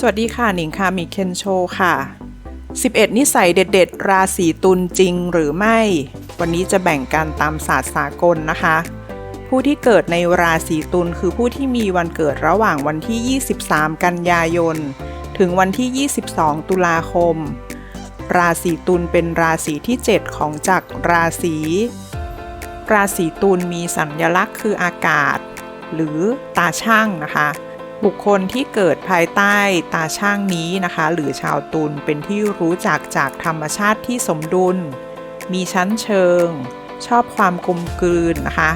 สวัสดีค่ะหนิงค่ะมีเคนโชค่ะ 11 นิสัยเด็ด ๆ ราศีตุลจริงหรือไม่ วันนี้จะแบ่งกันตามศาสตร์สากลนะคะ ผู้ที่เกิดในราศีตุลคือผู้ที่มีวันเกิดระหว่างวันที่ 23 กันยายน ถึงวันที่ 22 ตุลาคม ราศีตุลเป็นราศีที่ 7 ของจักรราศีราศีตุลมีสัญลักษณ์คืออากาศ หรือตาช่างนะคะ บุคคลที่เกิดภายใต้ตาช่างนี้นะคะ หรือชาวตุลเป็นที่รู้จักจากธรรมชาติที่สมดุล มีชั้นเชิง ชอบความกลมกลืนนะคะ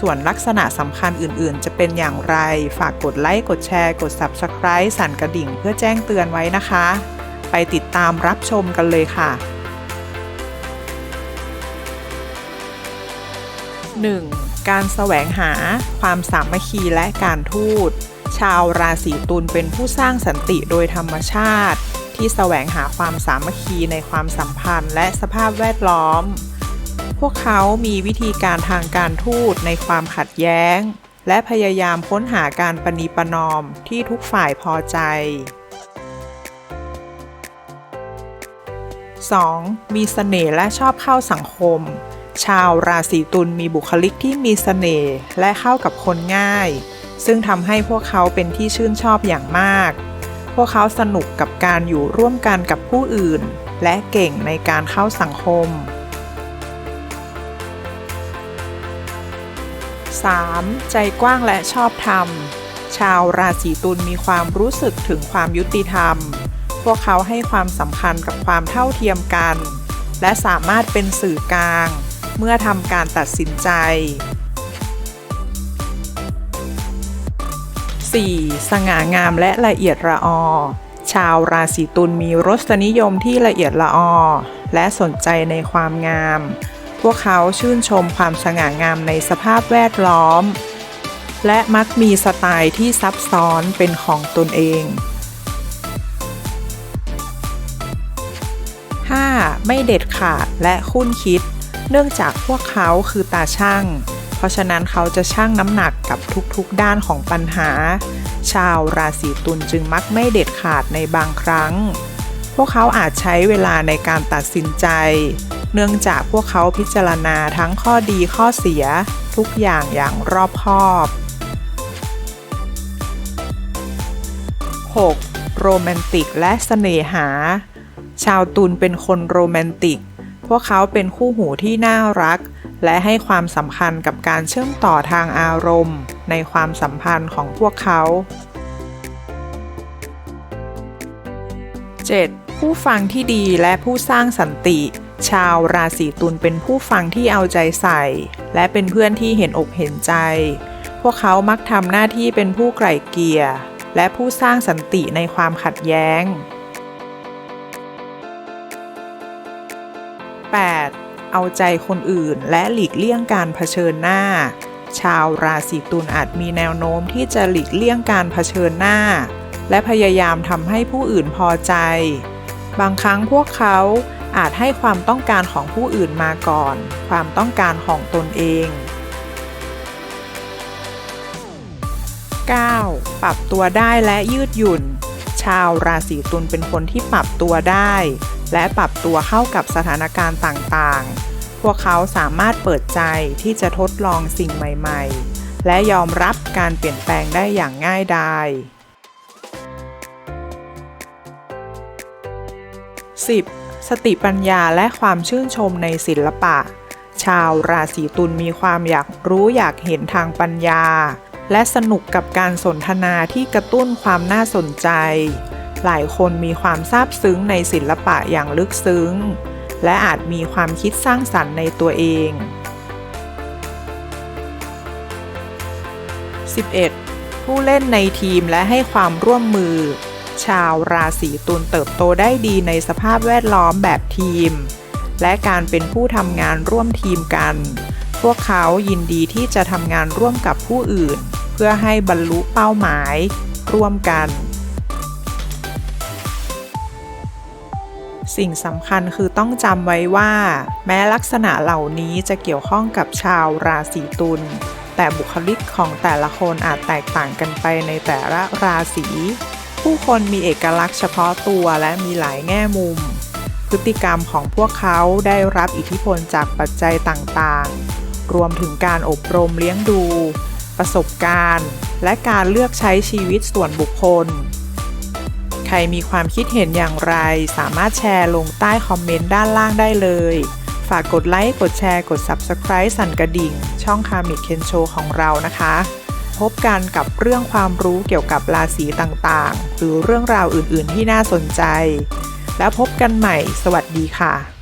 ส่วนลักษณะสำคัญอื่นๆ จะเป็นอย่างไร ฝากกดไลค์ กดแชร์ กด Subscribe สั่นกระดิ่งเพื่อแจ้งเตือนไว้นะคะ ไปติดตามรับชมกันเลยค่ะ 1. การแสวงหาความสามัคคีและการทูต ชาวราศีตุลเป็นผู้สร้างสันติโดยธรรมชาติ ที่แสวงหาความสามัคคีในความสัมพันธ์และสภาพแวดล้อม พวกเขามีวิธีการทางการทูตในความขัดแย้ง และพยายามค้นหาการปณีประนอมที่ทุกฝ่ายพอใจ 2. มีเสน่ห์และชอบเข้าสังคม ชาวราศีตุลมีบุคลิกที่มีเสน่ห์และเข้ากับคนง่าย ซึ่งทำให้พวกเขาเป็นที่ชื่นชอบอย่างมาก พวกเขาสนุกกับการอยู่ร่วมกันกับผู้อื่น และเก่งในการเข้าสังคม 3. ใจกว้างและชอบธรรม ชาวราศีตุลมีความรู้สึกถึงความยุติธรรม พวกเขาให้ความสำคัญกับความเท่าเทียมกัน และสามารถเป็นสื่อกลาง เมื่อทำการตัดสินใจ 4. สง่างามและละเอียดละออ ชาวราศีตุลมีรสนิยมที่ละเอียดละออ และสนใจในความงาม พวกเขาชื่นชมความสง่างามในสภาพแวดล้อม และมักมีสไตล์ที่ซับซ้อนเป็นของตนเอง 5. ไม่เด็ดขาดและคุ้นคิด เนื่องจากพวกเขาคือตาช่าง เพราะฉะนั้นเขาจะชั่งน้ำหนักกับทุกๆด้านของปัญหา ชาวราศีตุลจึงมักไม่เด็ดขาดในบางครั้ง พวกเขาอาจใช้เวลาในการตัดสินใจ เนื่องจากพวกเขาพิจารณาทั้งข้อดีข้อเสีย ทุกอย่างอย่างรอบคอบ 6. โรแมนติกและเสน่หา ชาวตุลเป็นคนโรแมนติก พวกเขาเป็นคู่หูที่น่ารัก และให้ความสำคัญกับการเชื่อมต่อทางอารมณ์ ในความสัมพันธ์ของพวกเขา 7. ผู้ฟังที่ดีและผู้สร้างสันติ ชาวราศีตุลเป็นผู้ฟังที่เอาใจใส่ และเป็นเพื่อนที่เห็นอกเห็นใจ พวกเขามักทำหน้าที่เป็นผู้ไกล่เกลี่ยและผู้สร้างสันติในความขัดแย้ง 8. เอาใจคนอื่นและหลีกเลี่ยงการเผชิญหน้า ชาวราศีตุลอาจมีแนวโน้มที่จะหลีกเลี่ยงการเผชิญหน้า และพยายามทำให้ผู้อื่นพอใจ บางครั้งพวกเขาอาจให้ความต้องการของผู้อื่นมาก่อน ความต้องการของตนเอง 9. ปรับตัวได้และยืดหยุ่นาวราศีตุลเป็นคนที่ปรับตัวได้ และปรับตัวเข้ากับสถานการณ์ต่างๆ พวกเขาสามารถเปิดใจที่จะทดลองสิ่งใหม่ๆ และยอมรับการเปลี่ยนแปลงได้อย่างง่ายดาย 10. สติปัญญาและความชื่นชมในศิลปะ ชาวราศีตุลมีความอยากรู้อยากเห็นทางปัญญา และสนุกกับการสนทนาที่กระตุ้นความน่าสนใจ หลายคนมีความซาบซึ้งในศิลปะอย่างลึกซึ้ง และอาจมีความคิดสร้างสรรค์ในตัวเอง 11. ผู้เล่นในทีมและให้ความร่วมมือ ชาวราศีตุลเติบโตได้ดีในสภาพแวดล้อมแบบทีม และการเป็นผู้ทำงานร่วมทีมกัน พวกเขายินดีที่จะทำงานร่วมกับผู้อื่น เพื่อให้บรรลุเป้าหมาย ร่วมกัน สิ่งสำคัญคือต้องจำไว้ว่า แม้ลักษณะเหล่านี้จะเกี่ยวข้องกับชาวราศีตุลแต่บุคลิกของแต่ละคนอาจแตกต่างกันไปในแต่ละราศีผู้คนมีเอกลักษณ์เฉพาะตัวและมีหลายแง่มุม พฤติกรรมของพวกเขาได้รับอิทธิพลจากปัจจัยต่างๆ รวมถึงการอบรมเลี้ยงดู ประสบการณ์ และการเลือกใช้ชีวิตส่วนบุคคล ใครมีความคิดเห็นอย่างไร สามารถแชร์ลงใต้คอมเมนต์ด้านล่างได้เลย ฝากกดไลค์ กดแชร์ กด Subscribe สั่นกระดิ่ง ช่องคามิเคนโชของเรานะคะ พบกันกับเรื่องความรู้เกี่ยวกับราศีต่างๆ หรือเรื่องราวอื่นๆที่น่าสนใจ แล้วพบกันใหม่ สวัสดีค่ะ